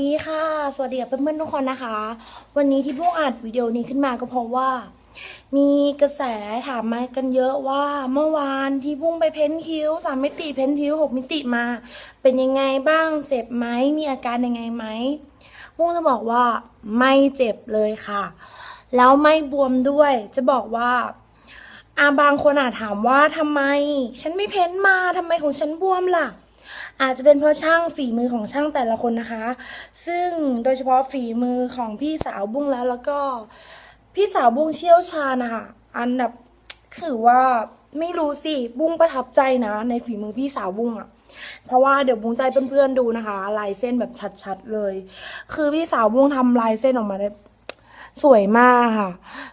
ดีค่ะ สวัสดีกับเพื่อนๆทุกคนนะคะ วันนี้ที่พวกอัดวิดีโอนี้ขึ้นมาก็เพราะว่า มีกระแสถามมากันเยอะว่าเมื่อวานที่พุ่งไปเพ้นคิ้วสามมิติเพ้นคิ้วหกมิติมา เป็นยังไงบ้างเจ็บไหมมีอาการยังไงไหมพุ่งจะบอกว่าไม่เจ็บเลยค่ะ แล้วไม่บวมด้วยจะบอกว่าอาบางคนอาจถามว่าทำไม ฉันไม่เพ้นมาทำไมของฉันบวมล่ะ อาจจะเป็นเพราะช่างฝีมือของช่างแต่ละคนนะคะ ซึ่งโดยเฉพาะฝีมือของพี่สาวบุ้งแล้วแล้วก็ พี่สาวบุ้งเชี่ยวชาญนะคะอันดับคือว่าไม่รู้สิบุ้งประทับใจนะ ในฝีมือพี่สาวบุ้งอะเพราะว่าเดี๋ยวบุ้งใจเพื่อนๆดูนะคะ ลายเส้นแบบชัดๆเลย คือพี่สาวบุ้งทำลายเส้นออกมาได้สวยมากค่ะ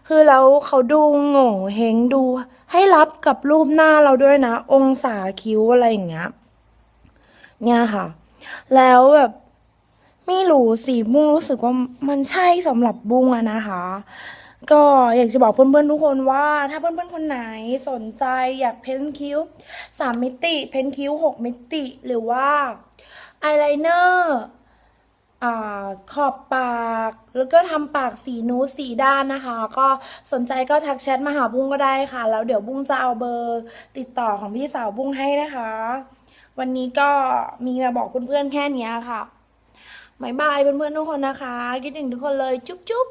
คือแล้วเขาดูโง่เฮงดู ให้รับกับรูปหน้าเราด้วยนะ องศาคิ้วอะไรอย่างเงี้ย เนี่ยค่ะ แล้วแบบไม่รู้สิบุ้งรู้สึกว่ามันใช่สำหรับบุ้งอะนะคะ ก็อยากจะบอกเพื่อนๆทุกคนว่า ถ้าเพื่อนๆคนไหนสนใจอยากเพ้นคิ้วสามมิติ เพ้นคิ้วหกมิติ หรือว่าอายไลเนอร์อขอบปากแล้วก็ทำปากสีนูดสีด้านนะคะ ก็สนใจก็ทักแชทมาหาบุ้งก็ได้ค่ะ แล้วเดี๋ยวบุ้งจะเอาเบอร์ติดต่อของพี่สาวบุ้งให้นะคะ วันนี้ก็มีมาบอกเพื่อนๆแค่นี้ค่ะบายบายเพื่อนๆทุกคนนะคะ คิดถึงทุกคนเลย จุ๊บจุ๊บ